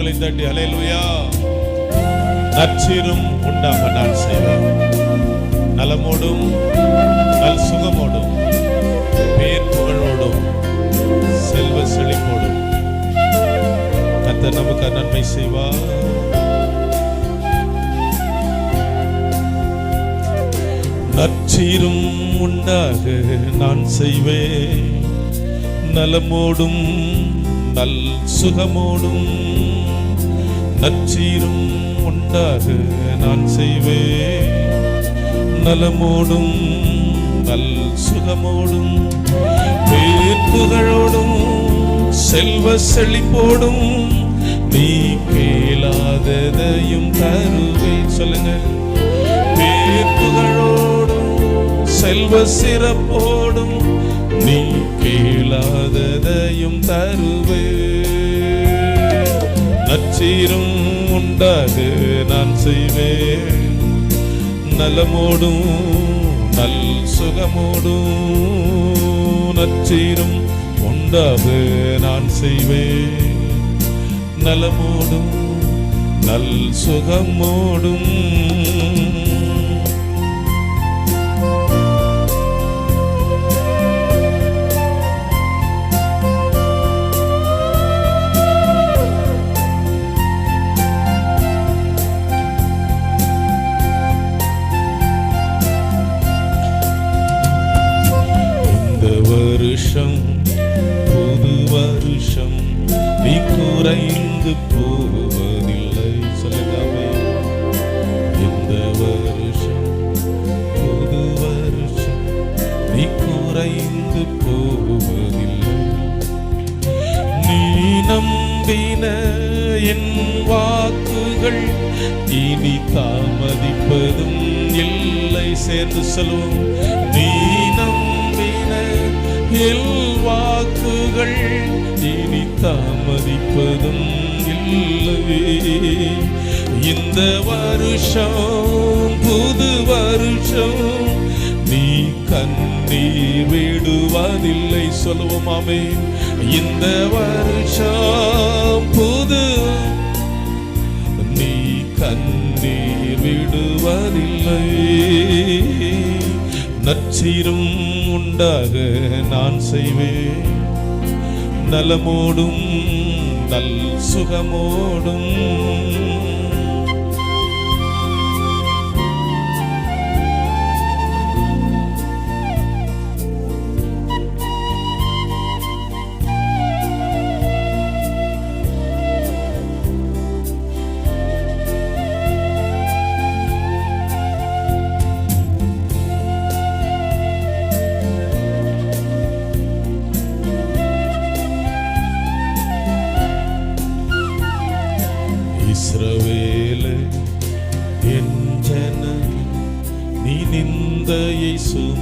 கரங்களை தட்டி அலையலுயா நற்சீரும் உண்டாக நான் செய்வேன். நலமோடும் நல் சுகமோடும் பேர் புகழோடும் செல்வ செழிப்போடும். கத்த நமக்கு நன்மை செய்வார். நற்சீரும் உண்டாக நான் செய்வேன். நலமோடும் நல் சுகமோடும் நச்சீரும் உண்டாக நான் செய்வேன். நலமோடும் நல் சுகமோடும் பேர் புகழோடும் செல்வ செழிப்போடும் நீ கேளாததையும் தருவேன். சொல்லுங்க பேர் புகழோடும் செல்வ சிறப்போடும் நீ கேளாததையும் தருவே சீரும் உண்டாக நான் செய்வேன். நலமோடும் நல் சுகமோடும் நச்சீரும் உண்டாக நான் செய்வேன். நலமோடும் நல் சுகமோடும் நம்பின என் வாக்குகள் இனி தாமதிப்பதும் இல்லை. சேர்ந்து சொல்லுவோம். நீ நம்பின எல் வாக்குகள் இனி தாமதிப்பதும் இல்லை. இந்த வருஷம் புது வருஷம் நீ கண்ணீர் விடுவதில்லை. சொல்லுவோம் அமேன் இந்த வருஷம் புது. நீ கண்ணீர் விடுவதில்லை. நச்சீரும் உண்டாக நான் செய்வேன். நலமோடும் நல் சுகமோடும்.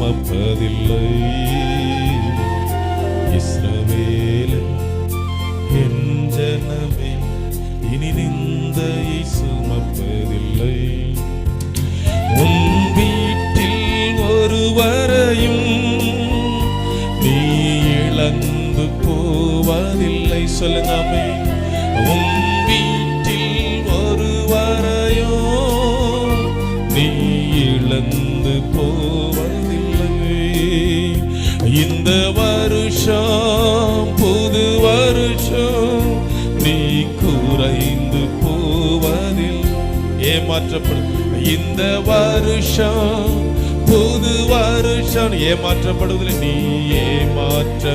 சுமப்பதில்லை இஸ்ரவேலே என் ஜனமே இனி நிந்தையை சுமப்பதில்லை உன் வீட்டில் ஒருவரையும் நீ இழந்து போவதில்லை. குறைந்து போவதில் ஏமாற்றப்படும். இந்த வருஷம் புது வருஷம் ஏமாற்றப்படுவதில்லை. நீ ஏமாற்றப்படுவதில்லை.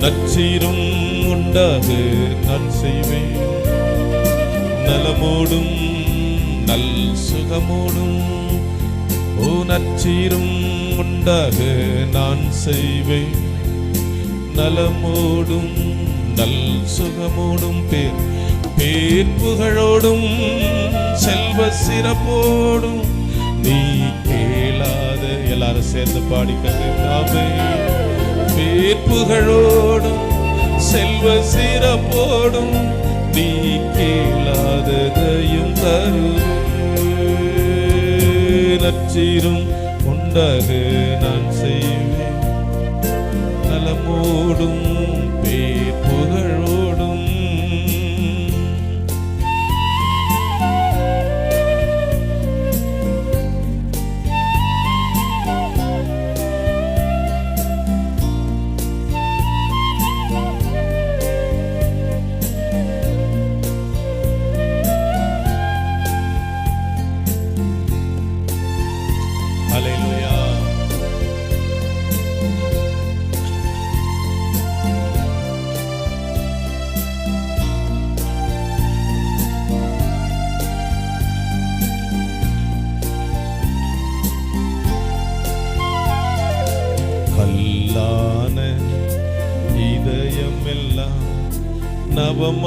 நச்சீரும் உண்டாக நான் செய்வேன். நலமோடும் நல் சுகமோடும் ஓ நச்சீரும் உண்டாக நான் செய்வேன். நலமோடும் நல் சுகமோடும் பேர் பேர் புகழோடும் செல்வ சிறப்போடும். நீ கேளாத எல்லாரும் சேர்ந்து பாடிக்கவே பேர் புகழோடும் செல்வ சிறப்போடும் நீ கேளாததையும் தரும் நச்சீரும் உண்டாக நான் செய்வேன். நலமோடும்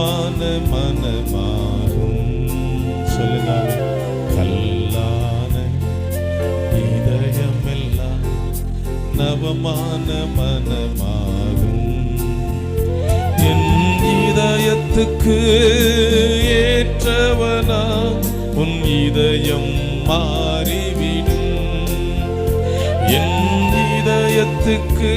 நவமான மனமாகும் சொல்லுங்க. கல்லான இதயமெல்லாம் நவமான மனமாகும் என் இதயத்துக்கு ஏற்றவனா உன் இதயம் மாறிவிடும். என் இதயத்துக்கு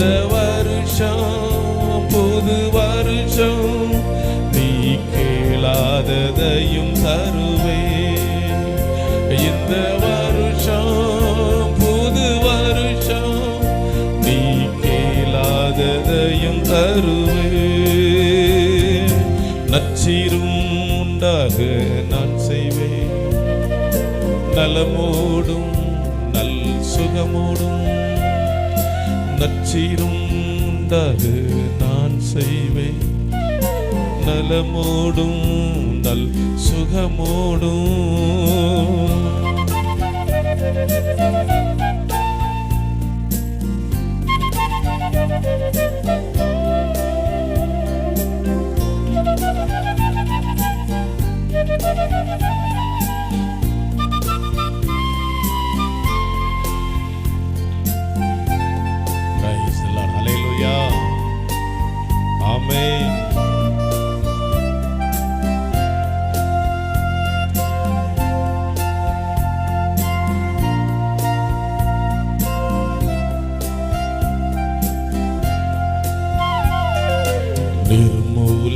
இந்த வருஷம் புது வருஷம் நீ கேளாததையும் தருவே இந்த வருஷம் புது வருஷம் நீ கேளாததையும் தருவே நச்சீரும் உண்டாக நான் செய்வேன். நலமோடும் நல் சுகமோடும் நச்சீரும் உண்டாக நான் செய்வேன். நலமோடும் நல் சுகமோடும்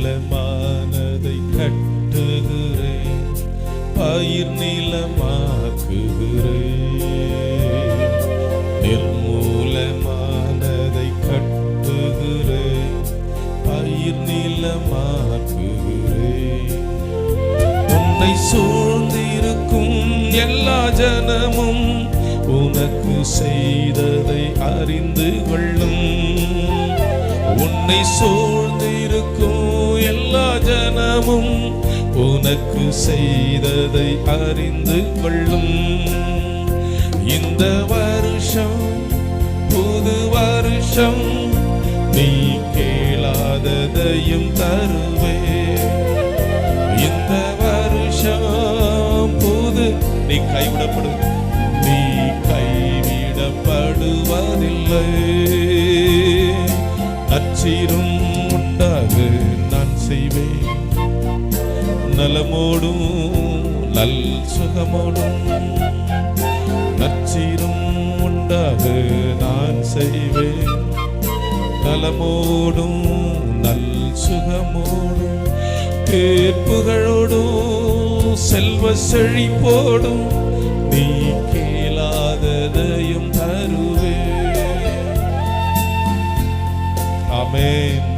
நிர்மூலமானதை கட்டுகிறேன் பயிர் நிலமாக்குகிறேன் நிர்மூலமானதை கட்டுகிறேன் பயிர் நிலமாக்குகிறேன் உன்னை சூழ்ந்திருக்கும் எல்லா ஜனமும் உனக்கு செய்ததை அறிந்து கொள்ளும். உன்னை சூழ் ஜனமும் உனக்கு செய்ததை அறிந்து கொள்ளும். இந்த வருஷம் புது வருஷம் நீ கேளாததையும் தருவே. இந்த வருஷம் புது நீ கைவிடப்படும். நீ கைவிடப்படுவதில்லை. நச்சிரும் நலமோடும் நல் சுகமோடும் நச்சீரும் உண்டாக நான் செய்வேன். நலமோடும் நல் சுகமோடும் கேட்புகளோடும் செல்வ செழிப்போடும் நீ கேளாததையும் தருவே ஆமென்.